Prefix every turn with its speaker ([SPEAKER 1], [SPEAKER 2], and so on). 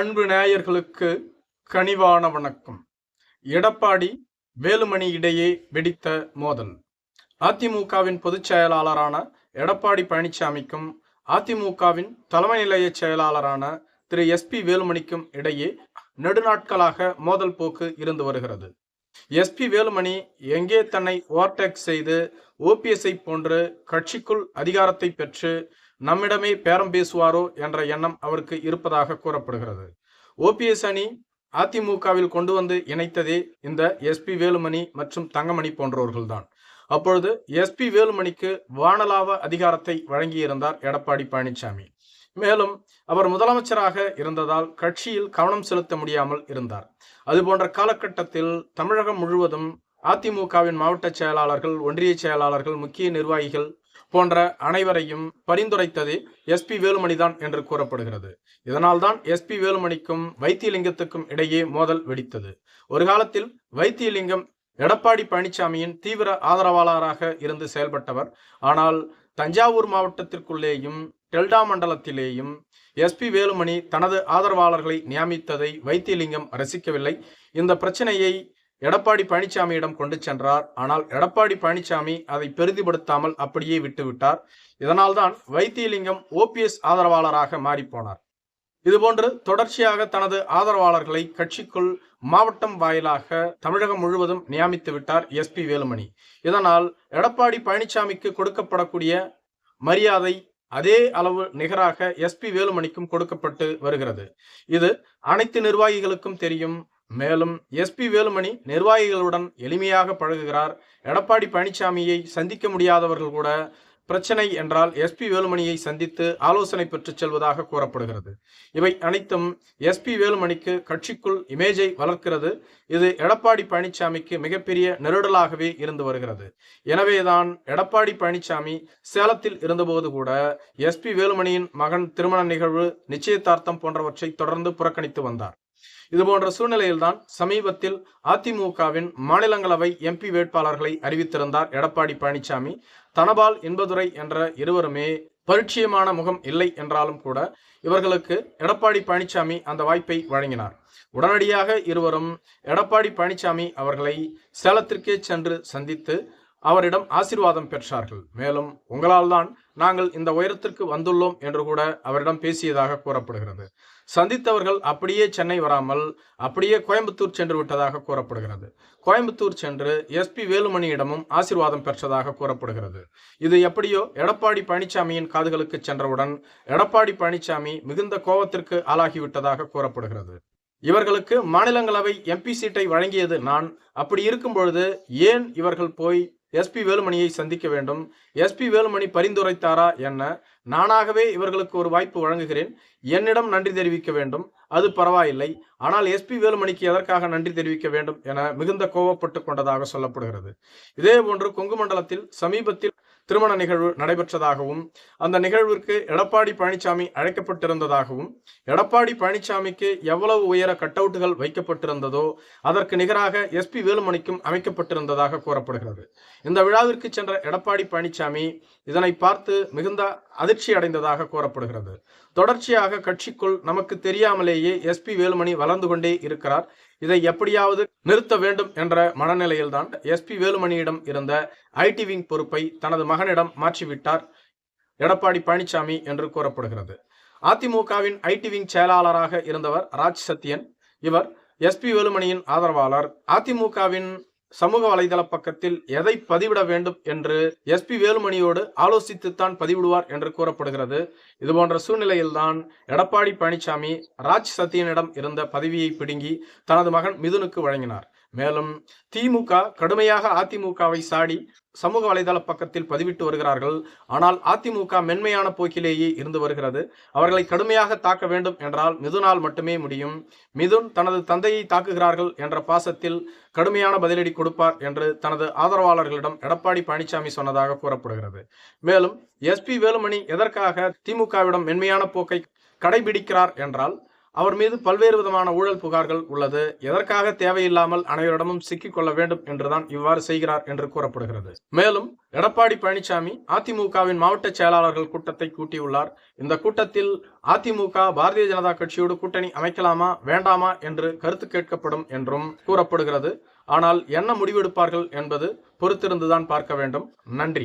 [SPEAKER 1] அன்பு நேயர்களுக்கு கனிவான வணக்கம் எடப்பாடி வேலுமணி இடையே வெடித்த மோதல் அதிமுகவின் பொதுச் செயலாளரான எடப்பாடி பழனிசாமிக்கும் அதிமுகவின் தலைமை நிலைய செயலாளரான திரு எஸ்பி வேலுமணிக்கும் இடையே நெடுநாட்களாக மோதல் போக்கு இருந்து வருகிறது எஸ்பி வேலுமணி எங்கே தன்னை ஓவர்டேக் செய்து ஓபிஎஸ்ஐ போன்று கட்சிக்குள் அதிகாரத்தை பெற்று நம்மிடமே பேரம் பேசுவாரோ என்ற எண்ணம் அவருக்கு இருப்பதாக கூறப்படுகிறது ஓபிஎஸ் அணி அதிமுகவில் கொண்டு வந்து இணைத்ததே இந்த எஸ்பி வேலுமணி மற்றும் தங்கமணி போன்றவர்கள்தான் அப்பொழுது எஸ்பி வேலுமணிக்கு வானலாவ அதிகாரத்தை வழங்கியிருந்தார் எடப்பாடி பழனிசாமி மேலும் அவர் முதலமைச்சராக இருந்ததால் கட்சியில் கவனம் செலுத்த முடியாமல் இருந்தார் அதுபோன்ற காலகட்டத்தில் தமிழகம் முழுவதும் அதிமுகவின் மாவட்ட செயலாளர்கள் ஒன்றிய செயலாளர்கள் முக்கிய நிர்வாகிகள் போன்ற அனைவரையும் பரிந்துரைத்தது எஸ்பி வேலுமணிதான் என்று கூறப்படுகிறது இதனால்தான் எஸ்பி வேலுமணிக்கும் வைத்தியலிங்கத்துக்கும் இடையே மோதல் வெடித்தது ஒரு காலத்தில் வைத்தியலிங்கம் எடப்பாடி பழனிசாமியின் தீவிர ஆதரவாளராக இருந்து செயல்பட்டவர் ஆனால் தஞ்சாவூர் மாவட்டத்திற்குள்ளேயும் டெல்டா மண்டலத்திலேயும் எஸ்பி வேலுமணி தனது ஆதரவாளர்களை நியமித்ததை வைத்தியலிங்கம் ரசிக்கவில்லை இந்த பிரச்சனையை எடப்பாடி பழனிசாமியிடம் கொண்டு சென்றார் ஆனால் எடப்பாடி பழனிசாமி அதை பெரிதிப்படுத்தாமல் அப்படியே விட்டுவிட்டார் இதனால்தான் வைத்தியலிங்கம் ஓபிஎஸ் ஆதரவாளராக மாறிப்போனார் இதுபோன்று தொடர்ச்சியாக தனது ஆதரவாளர்களை கட்சிக்குள் மாவட்டம் வாயிலாக தமிழகம் முழுவதும் நியமித்து விட்டார் எஸ் பி வேலுமணி இதனால் எடப்பாடி பழனிசாமிக்கு கொடுக்கப்படக்கூடிய மரியாதை அதே அளவு நிகராக எஸ் பி வேலுமணிக்கும் கொடுக்கப்பட்டு வருகிறது இது அனைத்து நிர்வாகிகளுக்கும் தெரியும் மேலும் எஸ்பி வேலுமணி நிர்வாகிகளுடன் எளிமையாக பழகுகிறார் எடப்பாடி பழனிசாமியை சந்திக்க முடியாதவர்கள் கூட பிரச்சனை என்றால் எஸ்பி வேலுமணியை சந்தித்து ஆலோசனை பெற்று செல்வதாக கூறப்படுகிறது இவை அனைத்தும் எஸ்பி வேலுமணிக்கு கட்சிக்குள் இமேஜை வளர்க்கிறது இது எடப்பாடி பழனிசாமிக்கு மிகப்பெரிய நெருடலாகவே இருந்து வருகிறது எனவேதான் எடப்பாடி பழனிசாமி சேலத்தில் இருந்தபோது கூட எஸ்பி வேலுமணியின் மகன் திருமண நிகழ்வு நிச்சயதார்த்தம் போன்றவற்றை தொடர்ந்து புறக்கணித்து வந்தார் இது போன்ற சூழ்நிலையில்தான் சமீபத்தில் அதிமுகவின் மாநிலங்களவை எம்பி வேட்பாளர்களை அறிவித்திருந்தார் எடப்பாடி பழனிசாமி தனபால் இன்பதுரை என்ற இருவருமே பரிச்சயமான முகம் இல்லை என்றாலும் கூட இவர்களுக்கு எடப்பாடி பழனிசாமி அந்த வாய்ப்பை வழங்கினார் உடனடியாக இருவரும் எடப்பாடி பழனிசாமி அவர்களை சேலத்திற்கே சென்று சந்தித்து அவரிடம் ஆசிர்வாதம் பெற்றார்கள் மேலும் உங்களால் தான் நாங்கள் இந்த உயரத்திற்கு வந்துள்ளோம் என்று கூட அவரிடம் பேசியதாக கூறப்படுகிறது சந்தித்தவர்கள் அப்படியே சென்னை வராமல் அப்படியே கோயம்புத்தூர் சென்று விட்டதாக கூறப்படுகிறது கோயம்புத்தூர் சென்று எஸ்பி வேலுமணியிடமும் ஆசிர்வாதம் பெற்றதாக கூறப்படுகிறது இது எப்படியோ எடப்பாடி பழனிசாமியின் காதுகளுக்கு சென்றவுடன் எடப்பாடி பழனிசாமி மிகுந்த கோபத்திற்கு ஆளாகிவிட்டதாக கூறப்படுகிறது இவர்களுக்கு மாநிலங்களவை எம்பி சீட்டை வழங்கியது நான் அப்படி இருக்கும் பொழுது ஏன் இவர்கள் போய் எஸ்பி வேலுமணியை சந்திக்க வேண்டும் எஸ்பி வேலுமணி பரிந்துரைத்தாரா என்ன நானாகவே இவர்களுக்கு ஒரு வாய்ப்பு வழங்குகிறேன் என்னிடம் நன்றி தெரிவிக்க வேண்டும் அது பரவாயில்லை ஆனால் எஸ்பி வேலுமணிக்கு எதற்காக நன்றி தெரிவிக்க வேண்டும் என மிகுந்த கோவப்பட்டு கொண்டதாக சொல்லப்படுகிறது இதே போன்று கொங்கு மண்டலத்தில் சமீபத்தில் திருமண நிகழ்வு நடைபெற்றதாகவும் அந்த நிகழ்விற்கு எடப்பாடி பழனிசாமி அழைக்கப்பட்டிருந்ததாகவும் எடப்பாடி பழனிசாமிக்கு எவ்வளவு உயர கட்டவுட்டுகள் வைக்கப்பட்டிருந்ததோ அதற்கு நிகராக எஸ்பி வேலுமணிக்கும் அமைக்கப்பட்டிருந்ததாக கூறப்படுகிறது இந்த விழாவிற்கு சென்ற எடப்பாடி பழனிசாமி இதனை பார்த்து மிகுந்த அதிர்ச்சி அடைந்ததாக கூறப்படுகிறது தொடர்ச்சியாக கட்சிக்குள் நமக்கு தெரியாமலேயே நிலையிலேயே எஸ்பி வேலுமணி வளர்ந்து கொண்டே இருக்கிறார் இதை எப்படியாவது நிறுத்த வேண்டும் என்ற மனநிலையில்தான் எஸ்பி வேலுமணியிடம் இருந்த ஐடி விங் பொறுப்பை தனது மகனிடம் மாற்றிவிட்டார் எடப்பாடி பழனிசாமி என்று கூறப்படுகிறது அதிமுகவின் ஐடி விங் செயலாளராக இருந்தவர் ராஜ் சத்யன் இவர் எஸ்பி வேலுமணியின் ஆதரவாளர் அதிமுகவின் சமூக வலைதள பக்கத்தில் எதை பதிவிட வேண்டும் என்று எஸ்பி வேலுமணியோடு ஆலோசித்துத்தான் பதிவிடுவார் என்று கூறப்படுகிறது இதுபோன்ற சூழ்நிலையில்தான் எடப்பாடி பழனிசாமி ராஜ் சத்தியனிடம் இருந்த பதவியை பிடுங்கி தனது மகன் மிதுனுக்கு வழங்கினார் மேலும் திமுக கடுமையாக அதிமுகவை சாடி சமூக வலைதள பக்கத்தில் பதிவிட்டு வருகிறார்கள் ஆனால் அதிமுக மென்மையான போக்கிலேயே இருந்து வருகிறது அவர்களை கடுமையாக தாக்க வேண்டும் என்றால் மிதுனால் மட்டுமே முடியும் மிதுன் தனது தந்தையை தாக்குகிறார்கள் என்ற பாசத்தில் கடுமையான பதிலடி கொடுப்பார் என்று தனது ஆதரவாளர்களிடம் எடப்பாடி பழனிசாமி சொன்னதாக கூறப்படுகிறது மேலும் எஸ்பி வேலுமணி எதற்காக திமுகவிடம் மென்மையான போக்கை கடைபிடிக்கிறார் என்றால் அவர் மீது பல்வேறு விதமான ஊழல் புகார்கள் உள்ளது எதற்காக தேவையில்லாமல் அனைவரிடமும் சிக்கிக் கொள்ள வேண்டும் என்றுதான் இவ்வாறு செய்கிறார் என்று கூறப்படுகிறது மேலும் எடப்பாடி பழனிசாமி அதிமுகவின் மாவட்ட செயலாளர்கள் கூட்டத்தை கூட்டியுள்ளார் இந்த கூட்டத்தில் அதிமுக பாரதிய ஜனதா கட்சியோடு கூட்டணி அமைக்கலாமா வேண்டாமா என்று கருத்து கேட்கப்படும் என்றும் கூறப்படுகிறது ஆனால் என்ன முடிவெடுப்பார்கள் என்பது பொறுத்திருந்துதான் பார்க்க வேண்டும் நன்றி